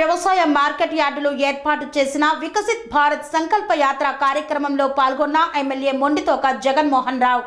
వ్యవసాయ మార్కెట్ యార్డులు ఏర్పాటు చేసిన వికసిత్ భారత్ సంకల్ప యాత్ర కార్యక్రమంలో పాల్గొన్న ఎమ్మెల్యే మొండితోక జగన్మోహన్ రావు.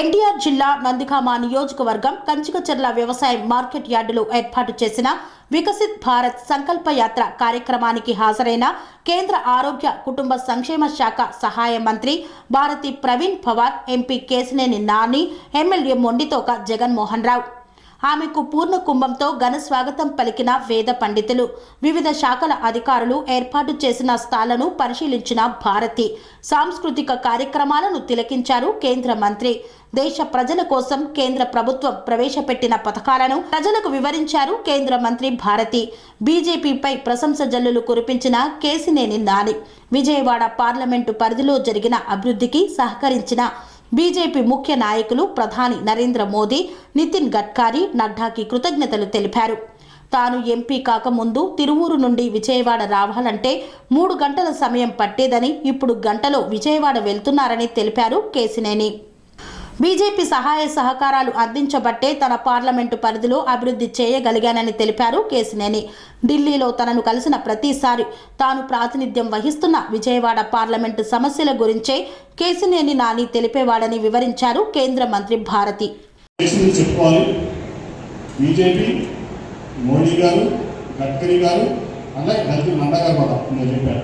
ఎన్టీఆర్ జిల్లా నందిగామ నియోజకవర్గం కంచికచర్ల వ్యవసాయ మార్కెట్ యార్డులో ఏర్పాటు చేసిన వికసిత్ భారత్ సంకల్ప యాత్ర కార్యక్రమానికి హాజరైన కేంద్ర ఆరోగ్య కుటుంబ సంక్షేమ శాఖ సహాయ మంత్రి భారతి ప్రవీణ్ పవార్ ఎంపీ కేసినేని నాని ఎమ్మెల్యే మొండితోక జగన్మోహన్ రావు. ఆమెకు పూర్ణ కుంభంతో ఘన స్వాగతం పలికిన వేద పండితులు. వివిధ శాఖల అధికారులు ఏర్పాటు చేసిన స్థాలను పరిశీలించిన భారతి సాంస్కృతిక కార్యక్రమాలను తిలకించారు కేంద్ర మంత్రి. దేశ ప్రజల కోసం కేంద్ర ప్రభుత్వం ప్రవేశపెట్టిన పథకాలను ప్రజలకు వివరించారు కేంద్ర మంత్రి భారతి. బీజేపీపై ప్రశంస జల్లులు కురిపించిన కేసినేని నాని. విజయవాడ పార్లమెంటు పరిధిలో జరిగిన అభివృద్ధికి సహకరించిన బీజేపీ ముఖ్య నాయకులు ప్రధాని నరేంద్ర మోదీ నితిన్ గడ్కరీ నడ్డాకి కృతజ్ఞతలు తెలిపారు. తాను ఎంపీ కాకముందు తిరువూరు నుండి విజయవాడ రావాలంటే మూడు గంటల సమయం పట్టేదని ఇప్పుడు గంటలో విజయవాడ వెళ్తున్నారని తెలిపారు కేసినేని. బీజేపీ సహాయ సహకారాలు అందించబట్టే తన పార్లమెంటు పరిధిలో అభివృద్ధి చేయగలిగానని తెలిపారు కేసినేని ఢిల్లీలో తనను కలిసిన ప్రతిసారి తాను ప్రాతినిధ్యం వహిస్తున్న విజయవాడ పార్లమెంటు సమస్యల గురించే కేసినేని నాని తెలిపేవాడని వివరించారు కేంద్ర మంత్రి భారతి. చెప్పుకోవాలి. బీజేపీ మోడీ గారు గడ్కరీ గారు అలాగే గల్తీ నడ్డా గారు కూడా నేను చెప్పారు.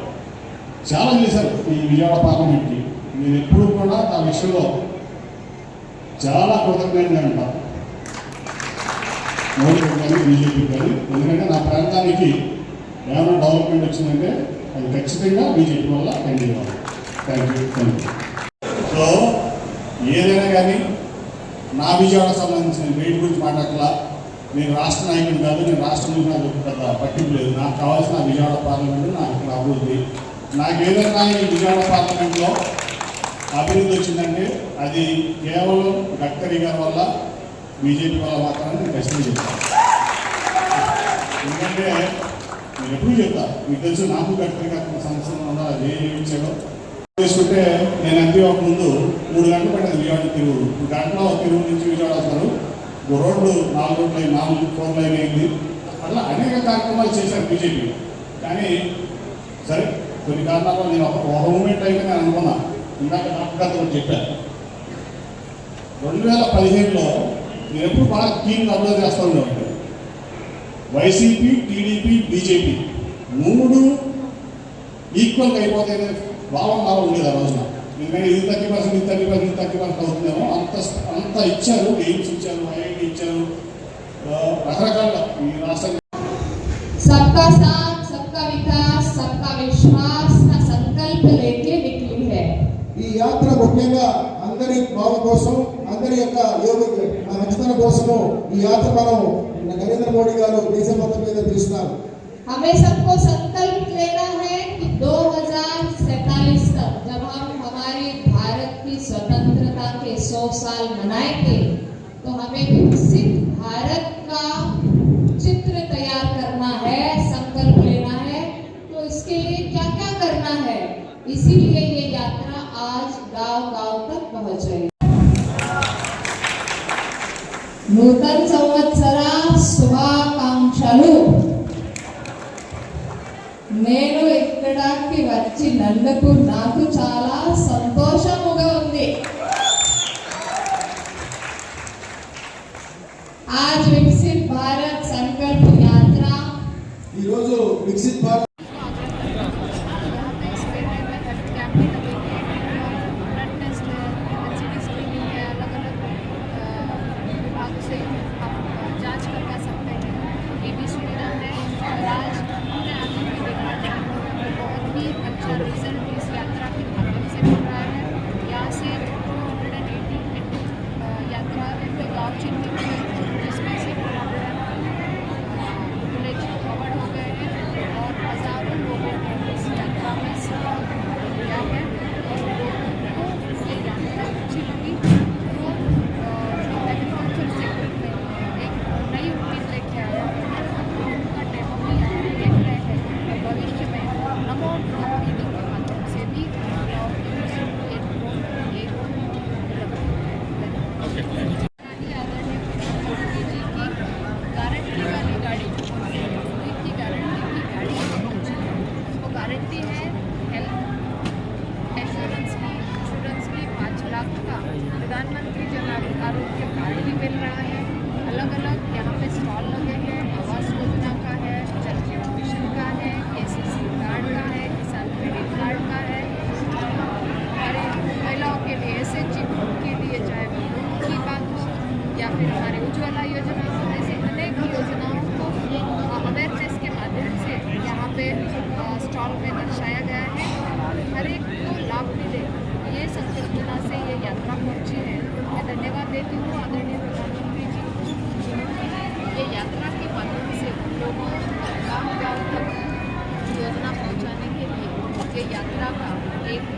చాలా చేశారు ఈ విజయవాడ పార్లమెంట్కి. నేను ఎప్పుడు కూడా ఆ విషయంలో చాలా కృతజ్ఞంగా మోడీ కానీ బీజేపీ కానీ ఎందుకంటే నా ప్రాంతానికి ఏమైనా డెవలప్మెంట్ వచ్చిందంటే అది ఖచ్చితంగా బీజేపీ వల్ల అయింది thank you thank you so ఏదైనా కానీ నా విజయవాడ సంబంధించిన వెయిట్ గురించి మాట్లాడలా నేను రాష్ట్ర నాయకుడు కాదు నేను రాష్ట్రం గురించి నాకు పెద్ద పట్టింపు లేదు. నాకు కావాల్సిన విజయవాడ పార్లమెంటు నాకు ఇక్కడ అభివృద్ధి. నాకు ఏదైనా ఈ విజయవాడ పార్లమెంట్లో అభివృద్ధి వచ్చిందంటే అది కేవలం గడ్కరీ గారి వల్ల బీజేపీ వల్ల మాత్రమే నేను ఖచ్చితంగా చెప్తాను ఎందుకంటే నేను ఎప్పుడు చెప్తా మీకు తెలుసు నాకు గడ్కరీ గారి సంవత్సరం వల్ల అది ఏమి తీసుకుంటే నేను ఎంపీ ఒక ముందు మూడు గంటలు పట్టింది విజయవాడ తిరుగు. గంటలో తిరుగు నుంచి విజయవాడ వస్తారు. రోడ్లు నాలుగు రోడ్లు నాలుగు ఫోర్ లైన్ అయింది అట్లా అనేక కార్యక్రమాలు చేశారు బీజేపీ. కానీ సరే కొన్ని కారణాల వల్ల నేను ఒక ఒక మూమెంట్ అయితే నేను అనుకున్నాను ఇందాక నాకు చెప్పారు. రెండు వేల పదిహేనులో నేను ఎప్పుడు బాగా టీంని అభివృద్ధి చేస్తాను వైసీపీ టీడీపీ బీజేపీ మూడు ఈక్వల్ అయిపోతే భావం నాలో ఉండేది ఆ రోజున. నేను ఇది తగ్గి పర్సెంట్ ఇది తగ్గి పర్సెంట్ ఇది థర్టీ పర్సెంట్ అవుతుందేమో అంత అంత ఇచ్చారు ఎయిమ్స్ ఇచ్చారు ఐఐటి ఇచ్చారు రకరకాల ఈ రాష్ట్రంలో. సబ్కా సాత్ సబ్కా వికాస్. ముఖ్యంగా అందరి బావ కోసం అందరి యొక్క యోగ మంచితనం కోసము ఈ యాత్ర మనం నరేంద్ర మోడీ గారు దేశం మొత్తం మీద తీస్తున్నారు हमें सबको संकल्प लेना है कि 2047 तक जब हम हमारी भारत की स्वतंत्रता के 100 साल मनाएंगे तो हमें विकसित भारत का चित्र तैयार करना है संकल्प लेना है तो इसके लिए क्या क्या करना है इसीलिए నూతన సంవత్సర శుభాకాంక్షలు. నేను ఇక్కడికి నన్నుకు నాకు చాలా సంతోషముగా ఉంది. ఆజ్ వికసిత్ భారత్ సంకల్ప యాత్ర. ఈరోజు వికసిత్ భారత్ स्टॉल में दर्शाया गया है। हर एक को लाभ मिले। ये संकल्पना से ये यात्रा पहुँची है। मैं धन्यवाद देती हूँ आदरणीय प्रधानमंत्री जी। ये यात्रा के माध्यम से लोगों गाँव गाँव तक योजना पहुँचाने के लिए ये यात्रा का एक